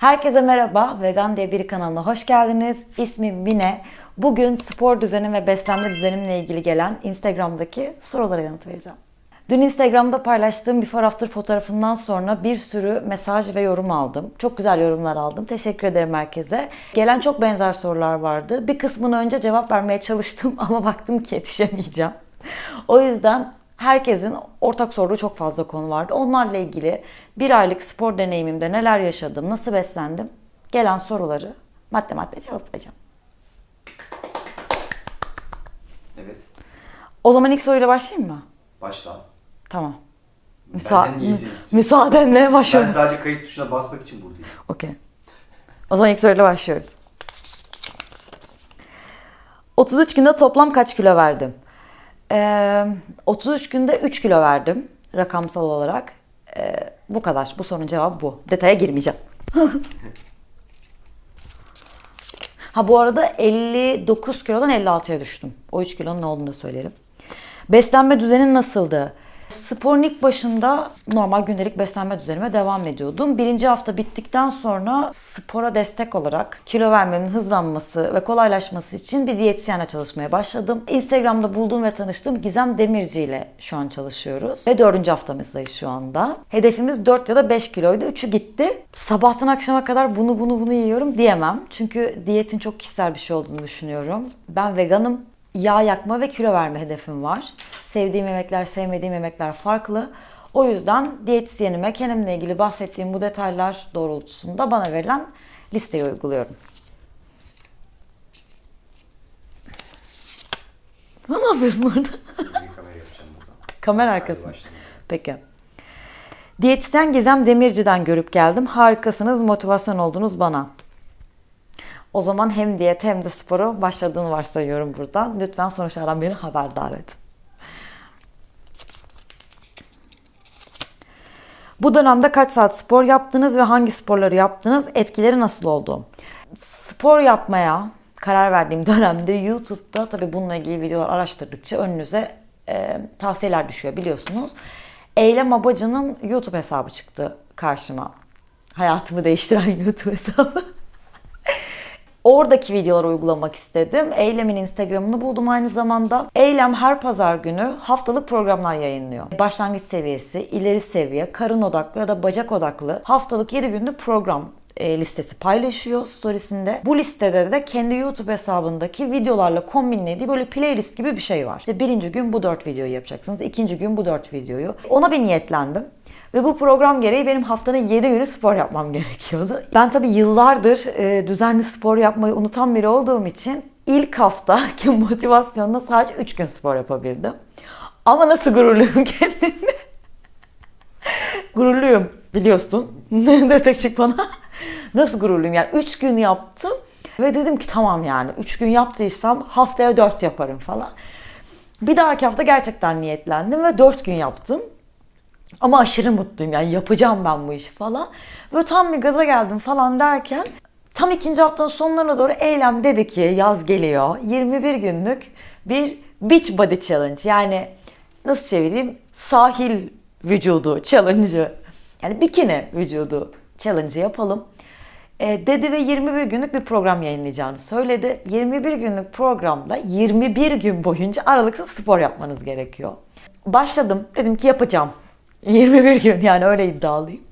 Herkese merhaba. Vegan diye bir kanalına hoş geldiniz. İsmim Mine. Bugün spor düzenim ve beslenme düzenimle ilgili gelen Instagram'daki sorulara yanıt vereceğim. Dün Instagram'da paylaştığım before after fotoğrafından sonra bir sürü mesaj ve yorum aldım. Çok güzel yorumlar aldım. Teşekkür ederim herkese. Gelen çok benzer sorular vardı. Bir kısmını önce cevap vermeye çalıştım ama baktım ki yetişemeyeceğim. O yüzden herkesin ortak sorduğu çok fazla konu vardı. Onlarla ilgili bir aylık spor deneyimimde neler yaşadım, nasıl beslendim, gelen soruları madde madde cevaplayacağım. Evet. O zaman ilk soruyla başlayayım mı? Başla. Tamam. Müsa Benden istiyorsun. müsaadenle Ben başlıyorum. sadece kayıt tuşuna basmak için buradayım. Okey. O zaman ilk soruyla başlıyoruz. 33 günde toplam kaç kilo verdim? Ee, 33 günde 3 kilo verdim rakamsal olarak. Ee, bu kadar. Bu sorunun cevabı bu. Detaya girmeyeceğim. ha bu arada 59 kilodan 56'ya düştüm. O 3 kilonun ne olduğunu da söylerim. Beslenme düzenin nasıldı? Sporun ilk başında normal gündelik beslenme düzenime devam ediyordum. Birinci hafta bittikten sonra spora destek olarak kilo vermemin hızlanması ve kolaylaşması için bir diyetisyenle çalışmaya başladım. Instagram'da bulduğum ve tanıştığım Gizem Demirci ile şu an çalışıyoruz. Ve dördüncü haftamızdayız şu anda. Hedefimiz 4 ya da 5 kiloydu. 3'ü gitti. Sabahtan akşama kadar bunu bunu bunu yiyorum diyemem. Çünkü diyetin çok kişisel bir şey olduğunu düşünüyorum. Ben veganım yağ yakma ve kilo verme hedefim var. Sevdiğim yemekler, sevmediğim yemekler farklı. O yüzden diyetisyenime kendimle ilgili bahsettiğim bu detaylar doğrultusunda bana verilen listeyi uyguluyorum. Ne yapıyorsun orada? Kamera yapacağım burada. Kamera Hadi arkası. başlayalım. Peki. Diyetisyen Gizem Demirci'den görüp geldim. Harikasınız, motivasyon oldunuz bana. O zaman hem diyet hem de spora başladığını varsayıyorum buradan. Lütfen sonuçlardan beni haberdar et. Bu dönemde kaç saat spor yaptınız ve hangi sporları yaptınız? Etkileri nasıl oldu? Spor yapmaya karar verdiğim dönemde YouTube'da tabii bununla ilgili videolar araştırdıkça önünüze e, tavsiyeler düşüyor biliyorsunuz. Eylem Abacı'nın YouTube hesabı çıktı karşıma. Hayatımı değiştiren YouTube hesabı. Oradaki videoları uygulamak istedim. Eylem'in Instagram'ını buldum aynı zamanda. Eylem her pazar günü haftalık programlar yayınlıyor. Başlangıç seviyesi, ileri seviye, karın odaklı ya da bacak odaklı haftalık 7 günlük program e, listesi paylaşıyor storiesinde. Bu listede de kendi YouTube hesabındaki videolarla kombinlediği böyle playlist gibi bir şey var. İşte birinci gün bu 4 videoyu yapacaksınız. ikinci gün bu 4 videoyu. Ona bir niyetlendim. Ve bu program gereği benim haftanın 7 günü spor yapmam gerekiyordu. Ben tabii yıllardır e, düzenli spor yapmayı unutan biri olduğum için ilk hafta ki motivasyonla sadece 3 gün spor yapabildim. Ama nasıl gururluyum kendimle. gururluyum biliyorsun. Destek çık bana. nasıl gururluyum yani 3 gün yaptım. Ve dedim ki tamam yani 3 gün yaptıysam haftaya 4 yaparım falan. Bir dahaki hafta gerçekten niyetlendim ve 4 gün yaptım. Ama aşırı mutluyum yani yapacağım ben bu işi falan. Böyle tam bir gaza geldim falan derken tam ikinci haftanın sonlarına doğru Eylem dedi ki yaz geliyor. 21 günlük bir beach body challenge yani nasıl çevireyim sahil vücudu challenge'ı yani bikini vücudu challenge yapalım. E, dedi ve 21 günlük bir program yayınlayacağını söyledi. 21 günlük programda 21 gün boyunca aralıksız spor yapmanız gerekiyor. Başladım. Dedim ki yapacağım. 21 gün yani öyle iddialıyım.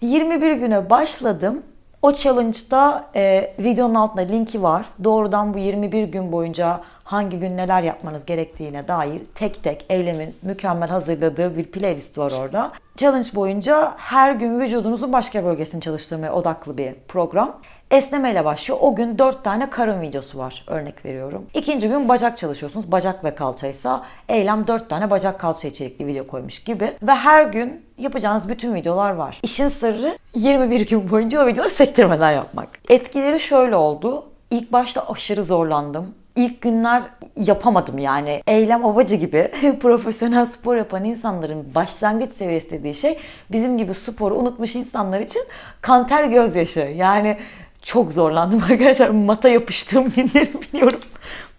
21 güne başladım. O challenge'da e, videonun altında linki var. Doğrudan bu 21 gün boyunca hangi gün neler yapmanız gerektiğine dair tek tek eylemin mükemmel hazırladığı bir playlist var orada. Challenge boyunca her gün vücudunuzun başka bölgesini çalıştırmaya odaklı bir program. Esnemeyle başlıyor. O gün 4 tane karın videosu var örnek veriyorum. İkinci gün bacak çalışıyorsunuz. Bacak ve kalçaysa eylem 4 tane bacak kalça içerikli video koymuş gibi. Ve her gün yapacağınız bütün videolar var. İşin sırrı 21 gün boyunca o videoları sektirmeden yapmak. Etkileri şöyle oldu. İlk başta aşırı zorlandım. İlk günler yapamadım yani. Eylem Obacı gibi profesyonel spor yapan insanların başlangıç seviyesi dediği şey bizim gibi sporu unutmuş insanlar için kanter gözyaşı. Yani çok zorlandım arkadaşlar. Mata yapıştığım günleri biliyorum.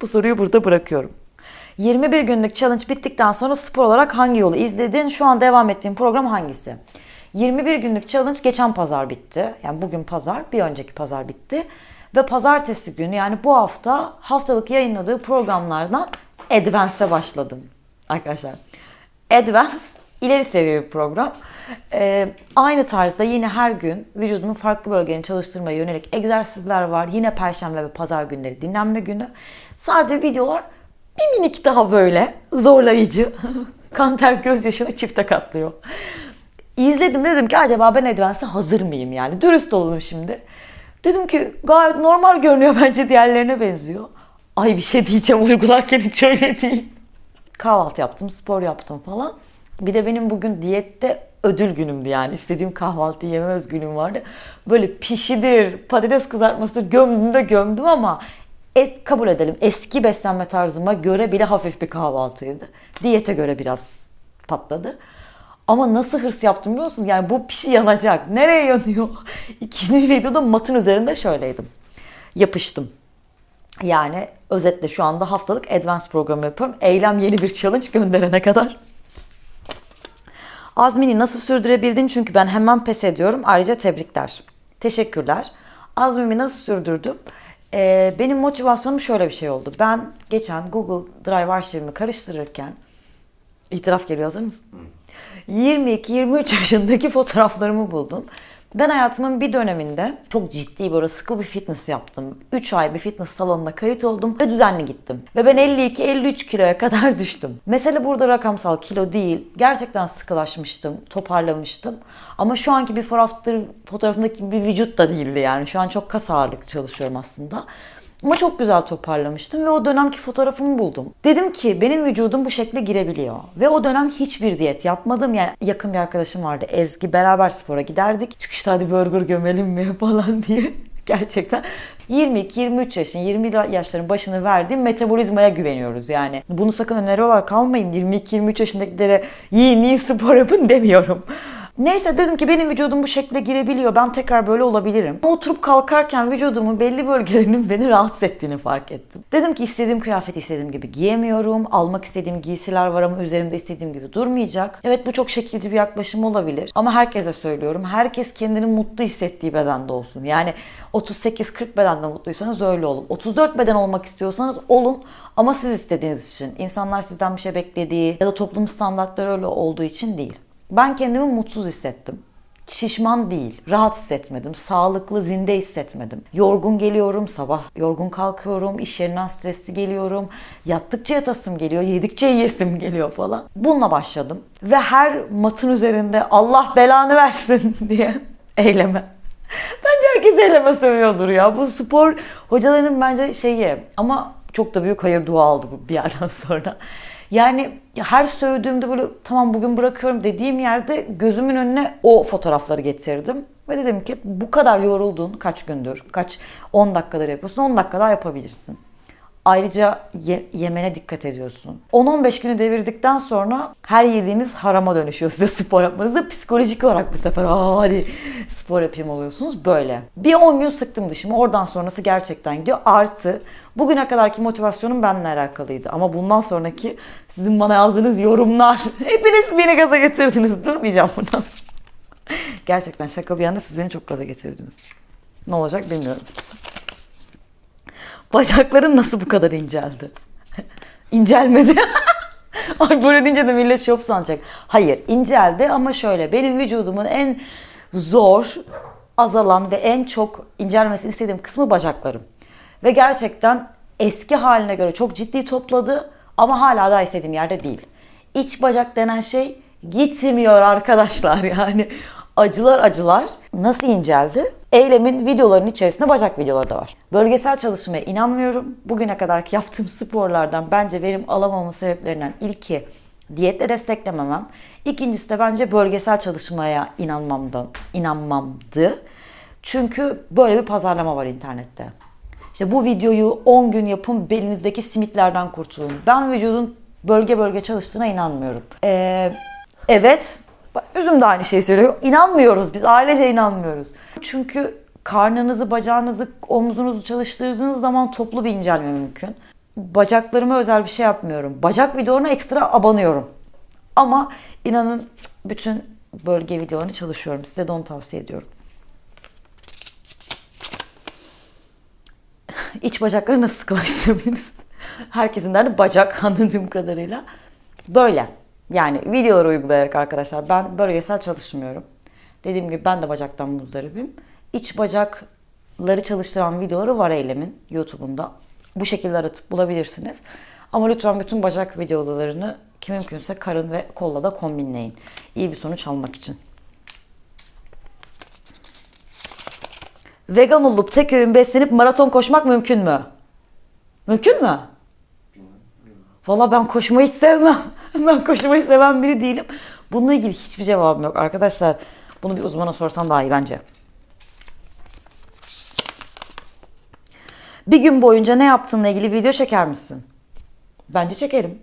Bu soruyu burada bırakıyorum. 21 günlük challenge bittikten sonra spor olarak hangi yolu izledin? Şu an devam ettiğin program hangisi? 21 günlük challenge geçen pazar bitti. Yani bugün pazar, bir önceki pazar bitti. Ve pazartesi günü yani bu hafta haftalık yayınladığı programlardan Advance'e başladım arkadaşlar. Advance ileri seviye bir program. Ee, aynı tarzda yine her gün vücudunun farklı bölgelerini çalıştırmaya yönelik egzersizler var. Yine perşembe ve pazar günleri dinlenme günü. Sadece videolar bir minik daha böyle zorlayıcı. kan ter gözyaşını çifte katlıyor. İzledim dedim ki acaba ben Advance'a hazır mıyım yani? Dürüst olalım şimdi. Dedim ki gayet normal görünüyor bence diğerlerine benziyor. Ay bir şey diyeceğim uygularken hiç öyle değil. Kahvaltı yaptım, spor yaptım falan. Bir de benim bugün diyette ödül günümdü yani. istediğim kahvaltıyı yeme özgürlüğüm vardı. Böyle pişidir, patates kızartmasıdır gömdüm de gömdüm ama et kabul edelim. Eski beslenme tarzıma göre bile hafif bir kahvaltıydı. Diyete göre biraz patladı. Ama nasıl hırs yaptım biliyor musunuz? Yani bu pişi yanacak. Nereye yanıyor? İkinci videoda matın üzerinde şöyleydim. Yapıştım. Yani özetle şu anda haftalık advance programı yapıyorum. Eylem yeni bir challenge gönderene kadar. Azmini nasıl sürdürebildin? Çünkü ben hemen pes ediyorum. Ayrıca tebrikler. Teşekkürler. Azmimi nasıl sürdürdüm? Ee, benim motivasyonum şöyle bir şey oldu. Ben geçen Google Drive arşivimi karıştırırken itiraf geliyor hazır mısın? 22-23 yaşındaki fotoğraflarımı buldum. Ben hayatımın bir döneminde çok ciddi böyle sıkı bir fitness yaptım. 3 ay bir fitness salonuna kayıt oldum ve düzenli gittim. Ve ben 52-53 kiloya kadar düştüm. Mesele burada rakamsal kilo değil. Gerçekten sıkılaşmıştım, toparlamıştım. Ama şu anki bir fotoğraftır, fotoğrafımdaki bir vücut da değildi yani. Şu an çok kas ağırlıklı çalışıyorum aslında. Ama çok güzel toparlamıştım ve o dönemki fotoğrafımı buldum. Dedim ki benim vücudum bu şekle girebiliyor. Ve o dönem hiçbir diyet yapmadım. Yani yakın bir arkadaşım vardı Ezgi. Beraber spora giderdik. Çıkışta hadi burger gömelim mi falan diye. Gerçekten 22-23 yaşın, 20 yaşların başını verdiğim metabolizmaya güveniyoruz yani. Bunu sakın öneri olarak almayın. 22-23 yaşındakilere yiyin, iyi spor yapın demiyorum. Neyse dedim ki benim vücudum bu şekle girebiliyor. Ben tekrar böyle olabilirim. Oturup kalkarken vücudumun belli bölgelerinin beni rahatsız ettiğini fark ettim. Dedim ki istediğim kıyafeti istediğim gibi giyemiyorum. Almak istediğim giysiler var ama üzerimde istediğim gibi durmayacak. Evet bu çok şekilci bir yaklaşım olabilir. Ama herkese söylüyorum. Herkes kendini mutlu hissettiği bedende olsun. Yani 38-40 bedende mutluysanız öyle olun. 34 beden olmak istiyorsanız olun. Ama siz istediğiniz için. İnsanlar sizden bir şey beklediği ya da toplum standartları öyle olduğu için değil. Ben kendimi mutsuz hissettim. Şişman değil, rahat hissetmedim, sağlıklı, zinde hissetmedim. Yorgun geliyorum, sabah yorgun kalkıyorum, iş yerinden stresli geliyorum. Yattıkça yatasım geliyor, yedikçe yiyesim geliyor falan. Bununla başladım. Ve her matın üzerinde Allah belanı versin diye eyleme. Bence herkes eyleme sövüyordur ya. Bu spor hocalarının bence şeyi ama çok da büyük hayır dua aldı bu bir yerden sonra. Yani her sövdüğümde böyle tamam bugün bırakıyorum dediğim yerde gözümün önüne o fotoğrafları getirdim. Ve dedim ki bu kadar yoruldun kaç gündür, kaç 10 dakikadır yapıyorsun 10 dakika daha yapabilirsin. Ayrıca ye- yemene dikkat ediyorsun. 10-15 günü devirdikten sonra her yediğiniz harama dönüşüyor size spor yapmanızda. Psikolojik olarak bu sefer Aa, hadi spor yapayım oluyorsunuz böyle. Bir 10 gün sıktım dişimi oradan sonrası gerçekten gidiyor. Artı bugüne kadarki motivasyonum benimle alakalıydı. Ama bundan sonraki sizin bana yazdığınız yorumlar hepiniz beni gaza getirdiniz. Durmayacağım bundan sonra. Gerçekten şaka bir yana siz beni çok gaza getirdiniz. Ne olacak bilmiyorum. Bacakların nasıl bu kadar inceldi? İncelmedi. Ay böyle deyince de millet şop sanacak. Hayır inceldi ama şöyle benim vücudumun en zor azalan ve en çok incelmesini istediğim kısmı bacaklarım. Ve gerçekten eski haline göre çok ciddi topladı ama hala daha istediğim yerde değil. İç bacak denen şey gitmiyor arkadaşlar yani. Acılar acılar. Nasıl inceldi? Eylemin videolarının içerisinde bacak videoları da var. Bölgesel çalışmaya inanmıyorum. Bugüne kadarki yaptığım sporlardan bence verim alamamın sebeplerinden ilki diyetle desteklememem. İkincisi de bence bölgesel çalışmaya inanmamdan, inanmamdı. Çünkü böyle bir pazarlama var internette. İşte bu videoyu 10 gün yapın belinizdeki simitlerden kurtulun. Ben vücudun bölge bölge çalıştığına inanmıyorum. Ee, evet, üzüm de aynı şeyi söylüyor. İnanmıyoruz biz, ailece inanmıyoruz. Çünkü karnınızı, bacağınızı, omzunuzu çalıştırdığınız zaman toplu bir incelme mümkün. Bacaklarıma özel bir şey yapmıyorum. Bacak videolarına ekstra abanıyorum. Ama inanın bütün bölge videolarını çalışıyorum. Size de onu tavsiye ediyorum. İç bacakları nasıl sıkılaştırabiliriz? Herkesin derdi bacak anladığım kadarıyla. Böyle. Yani videoları uygulayarak arkadaşlar ben bölgesel çalışmıyorum. Dediğim gibi ben de bacaktan muzdaribim. İç bacakları çalıştıran videoları var eylemin YouTube'unda. Bu şekilde aratıp bulabilirsiniz. Ama lütfen bütün bacak videolarını kim mümkünse karın ve kolla da kombinleyin. İyi bir sonuç almak için. Vegan olup tek öğün beslenip maraton koşmak mümkün mü? Mümkün mü? Valla ben koşmayı hiç sevmem. ben koşmayı seven biri değilim. Bununla ilgili hiçbir cevabım yok. Arkadaşlar bunu bir uzmana sorsam daha iyi bence. Bir gün boyunca ne yaptığınla ilgili video çeker misin? Bence çekerim.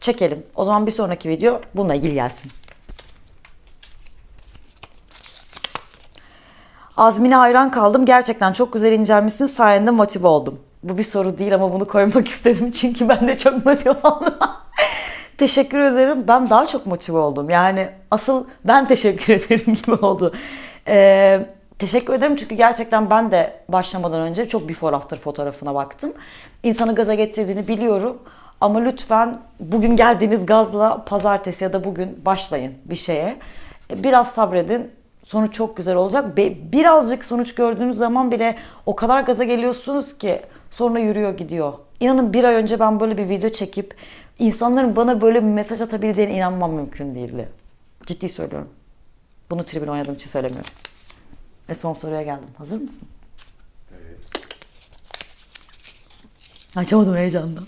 Çekelim. O zaman bir sonraki video bununla ilgili gelsin. Azmine hayran kaldım. Gerçekten çok güzel incelmişsin. Sayende motive oldum. Bu bir soru değil ama bunu koymak istedim. Çünkü ben de çok motive oldum. Teşekkür ederim. Ben daha çok motive oldum. Yani asıl ben teşekkür ederim gibi oldu. Ee, teşekkür ederim çünkü gerçekten ben de başlamadan önce çok before after fotoğrafına baktım. İnsanı gaza getirdiğini biliyorum. Ama lütfen bugün geldiğiniz gazla pazartesi ya da bugün başlayın bir şeye. Biraz sabredin. Sonuç çok güzel olacak. Birazcık sonuç gördüğünüz zaman bile o kadar gaza geliyorsunuz ki sonra yürüyor gidiyor. İnanın bir ay önce ben böyle bir video çekip insanların bana böyle bir mesaj atabileceğine inanmam mümkün değildi. Ciddi söylüyorum. Bunu tribün oynadığım için söylemiyorum. Ve son soruya geldim. Hazır mısın? Evet. Açamadım heyecandan.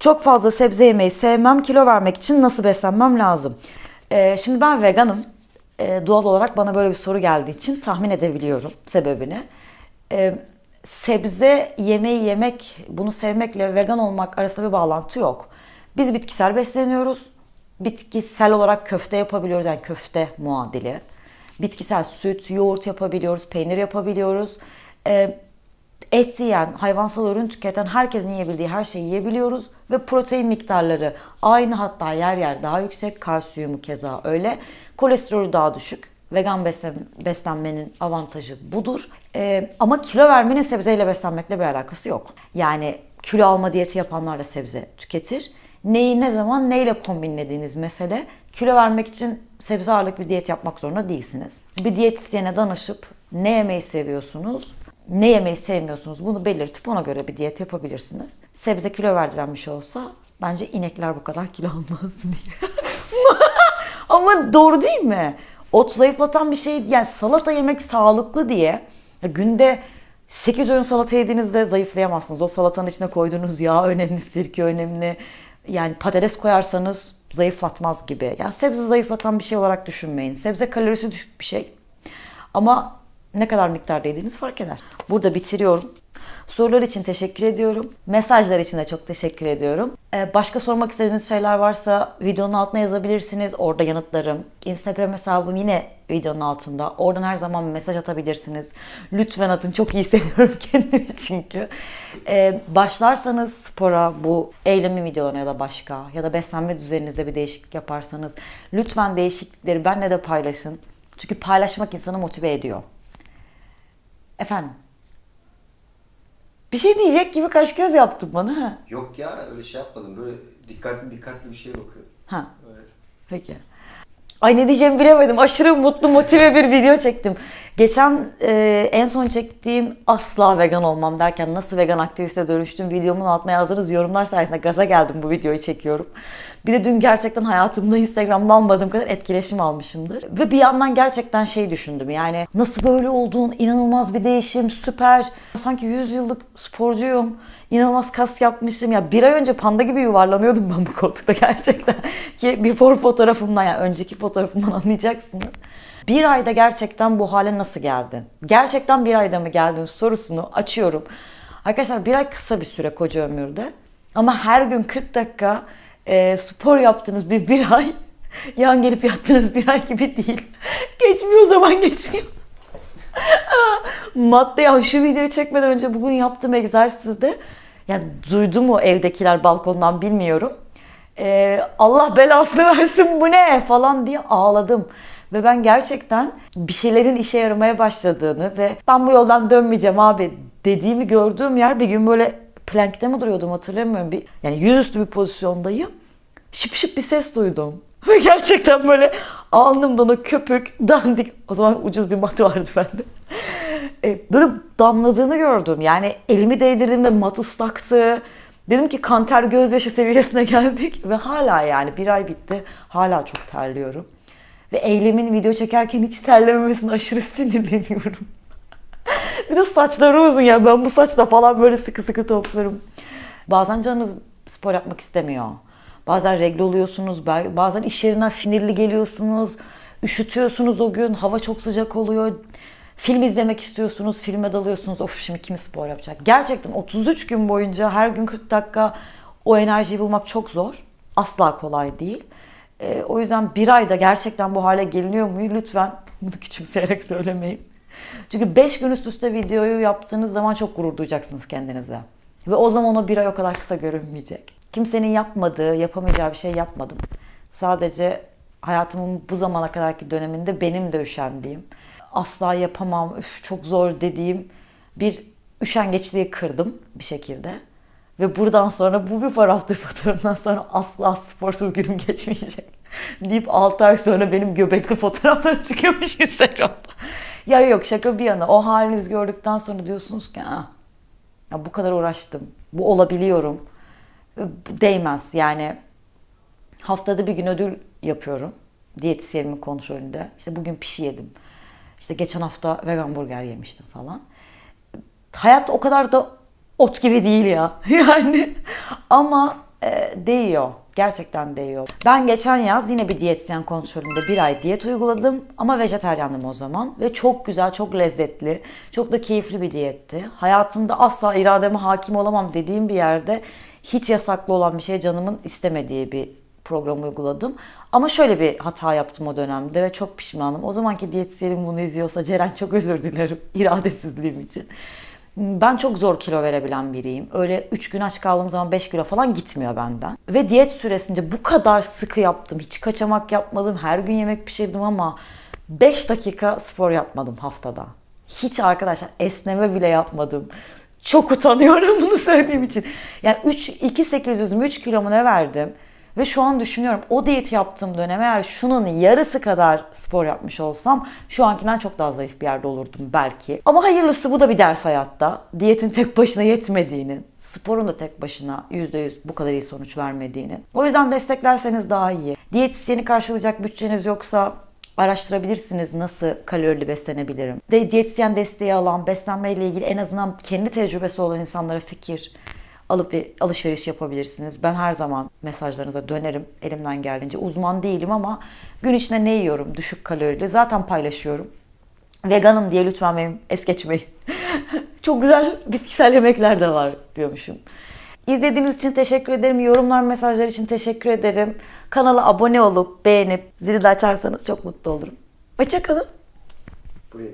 Çok fazla sebze yemeyi sevmem. Kilo vermek için nasıl beslenmem lazım? Ee, şimdi ben veganım. Ee, doğal olarak bana böyle bir soru geldiği için tahmin edebiliyorum sebebini. Ee, sebze yemeği yemek, bunu sevmekle vegan olmak arasında bir bağlantı yok. Biz bitkisel besleniyoruz. Bitkisel olarak köfte yapabiliyoruz. Yani köfte muadili. Bitkisel süt, yoğurt yapabiliyoruz, peynir yapabiliyoruz. Ee, et yiyen, hayvansal ürün tüketen herkesin yiyebildiği her şeyi yiyebiliyoruz ve protein miktarları aynı hatta yer yer daha yüksek, kalsiyumu keza öyle. Kolesterolü daha düşük. Vegan beslen- beslenmenin avantajı budur. Ee, ama kilo vermenin sebzeyle beslenmekle bir alakası yok. Yani kilo alma diyeti yapanlar da sebze tüketir. Neyi ne zaman neyle kombinlediğiniz mesele. Kilo vermek için sebze ağırlıklı bir diyet yapmak zorunda değilsiniz. Bir diyetisyene danışıp ne yemeyi seviyorsunuz, ne yemeyi sevmiyorsunuz bunu belirtip ona göre bir diyet yapabilirsiniz. Sebze kilo verdiren bir şey olsa bence inekler bu kadar kilo almaz diye. Ama doğru değil mi? Ot zayıflatan bir şey yani salata yemek sağlıklı diye günde 8 öğün salata yediğinizde zayıflayamazsınız. O salatanın içine koyduğunuz yağ önemli, sirke önemli. Yani patates koyarsanız zayıflatmaz gibi. Yani sebze zayıflatan bir şey olarak düşünmeyin. Sebze kalorisi düşük bir şey. Ama ne kadar miktarda yediğiniz fark eder. Burada bitiriyorum. Sorular için teşekkür ediyorum. Mesajlar için de çok teşekkür ediyorum. Ee, başka sormak istediğiniz şeyler varsa videonun altına yazabilirsiniz. Orada yanıtlarım. Instagram hesabım yine videonun altında. Oradan her zaman mesaj atabilirsiniz. Lütfen atın. Çok iyi hissediyorum kendimi çünkü. Ee, başlarsanız spora bu eylemi videolarına ya da başka ya da beslenme düzeninizde bir değişiklik yaparsanız lütfen değişiklikleri benle de paylaşın. Çünkü paylaşmak insanı motive ediyor. Efendim? Bir şey diyecek gibi kaş göz yaptın bana ha. Yok ya öyle şey yapmadım. Böyle dikkatli dikkatli bir şeye bakıyorum. Ha, Öyle. peki. Ay ne diyeceğimi bilemedim. Aşırı mutlu, motive bir video çektim. Geçen e, en son çektiğim asla vegan olmam derken nasıl vegan aktiviste dönüştüm videomun altına yazdığınız yorumlar sayesinde gaza geldim bu videoyu çekiyorum. Bir de dün gerçekten hayatımda Instagram'da almadığım kadar etkileşim almışımdır. Ve bir yandan gerçekten şey düşündüm yani nasıl böyle oldun, inanılmaz bir değişim, süper. Sanki 100 yıllık sporcuyum. İnanılmaz kas yapmışım. Ya bir ay önce panda gibi yuvarlanıyordum ben bu koltukta gerçekten. Ki before fotoğrafımdan yani önceki fotoğrafımdan anlayacaksınız. Bir ayda gerçekten bu hale nasıl geldin? Gerçekten bir ayda mı geldin sorusunu açıyorum. Arkadaşlar bir ay kısa bir süre koca ömürde. Ama her gün 40 dakika e, spor yaptığınız bir bir ay yan gelip yattığınız bir ay gibi değil. Geçmiyor zaman geçmiyor. Madde ya şu videoyu çekmeden önce bugün yaptığım egzersizde yani duydu mu evdekiler balkondan bilmiyorum. Ee, Allah belasını versin bu ne falan diye ağladım. Ve ben gerçekten bir şeylerin işe yaramaya başladığını ve ben bu yoldan dönmeyeceğim abi dediğimi gördüğüm yer bir gün böyle plankte mi duruyordum hatırlamıyorum. Bir, yani yüzüstü bir pozisyondayım. Şıp şıp bir ses duydum. Ve gerçekten böyle alnımdan o köpük dandik. O zaman ucuz bir mat vardı bende. E, böyle damladığını gördüm. Yani elimi değdirdiğimde mat ıslaktı. Dedim ki kanter gözyaşı seviyesine geldik. Ve hala yani bir ay bitti. Hala çok terliyorum. Ve eylemin video çekerken hiç terlememesine aşırı sinirleniyorum. bir de saçları uzun ya. Ben bu saçla falan böyle sıkı sıkı toplarım. Bazen canınız spor yapmak istemiyor. Bazen regle oluyorsunuz. Bazen iş yerinden sinirli geliyorsunuz. Üşütüyorsunuz o gün. Hava çok sıcak oluyor. Film izlemek istiyorsunuz. Filme dalıyorsunuz. Of şimdi kim spor yapacak? Gerçekten 33 gün boyunca her gün 40 dakika o enerjiyi bulmak çok zor. Asla kolay değil. Ee, o yüzden bir ayda gerçekten bu hale geliniyor mu? Lütfen bunu küçümseyerek söylemeyin. Çünkü 5 gün üst üste videoyu yaptığınız zaman çok gurur duyacaksınız kendinize. Ve o zaman o bir ay o kadar kısa görünmeyecek. Kimsenin yapmadığı, yapamayacağı bir şey yapmadım. Sadece hayatımın bu zamana kadarki döneminde benim de üşendiğim, asla yapamam, üf, çok zor dediğim bir üşengeçliği kırdım bir şekilde. Ve buradan sonra bu bir fotoğraftır fotoğrafından sonra asla sporsuz günüm geçmeyecek. Deyip 6 ay sonra benim göbekli fotoğraflarım çıkıyormuş Instagram'da. Ya yok şaka bir yana o halinizi gördükten sonra diyorsunuz ki "Ah, ya bu kadar uğraştım. Bu olabiliyorum. Değmez. Yani haftada bir gün ödül yapıyorum. Diyetisyenimin kontrolünde. İşte bugün pişi yedim. İşte geçen hafta vegan burger yemiştim falan. Hayat o kadar da ot gibi değil ya. Yani ama e, değiyor. Gerçekten değiyor. Ben geçen yaz yine bir diyetisyen kontrolünde bir ay diyet uyguladım. Ama vejeteryandım o zaman. Ve çok güzel, çok lezzetli, çok da keyifli bir diyetti. Hayatımda asla irademe hakim olamam dediğim bir yerde hiç yasaklı olan bir şey canımın istemediği bir program uyguladım. Ama şöyle bir hata yaptım o dönemde ve çok pişmanım. O zamanki diyetisyenim bunu izliyorsa Ceren çok özür dilerim iradesizliğim için. Ben çok zor kilo verebilen biriyim. Öyle 3 gün aç kaldığım zaman 5 kilo falan gitmiyor benden. Ve diyet süresince bu kadar sıkı yaptım. Hiç kaçamak yapmadım. Her gün yemek pişirdim ama 5 dakika spor yapmadım haftada. Hiç arkadaşlar esneme bile yapmadım. Çok utanıyorum bunu söylediğim için. Yani 3 2800 mü 3 kilomu ne verdim? Ve şu an düşünüyorum o diyeti yaptığım dönem eğer şunun yarısı kadar spor yapmış olsam şu ankinden çok daha zayıf bir yerde olurdum belki. Ama hayırlısı bu da bir ders hayatta. Diyetin tek başına yetmediğinin, sporun da tek başına %100 bu kadar iyi sonuç vermediğinin. O yüzden desteklerseniz daha iyi. Diyetisyeni karşılayacak bütçeniz yoksa araştırabilirsiniz nasıl kalorili beslenebilirim. De diyetisyen desteği alan, beslenmeyle ilgili en azından kendi tecrübesi olan insanlara fikir alıp bir alışveriş yapabilirsiniz. Ben her zaman mesajlarınıza dönerim elimden geldiğince. Uzman değilim ama gün içinde ne yiyorum düşük kalorili zaten paylaşıyorum. Veganım diye lütfen benim es geçmeyin. Çok güzel bitkisel yemekler de var diyormuşum. İzlediğiniz için teşekkür ederim. Yorumlar, mesajlar için teşekkür ederim. Kanala abone olup beğenip zili de açarsanız çok mutlu olurum. Hoşçakalın. Buraya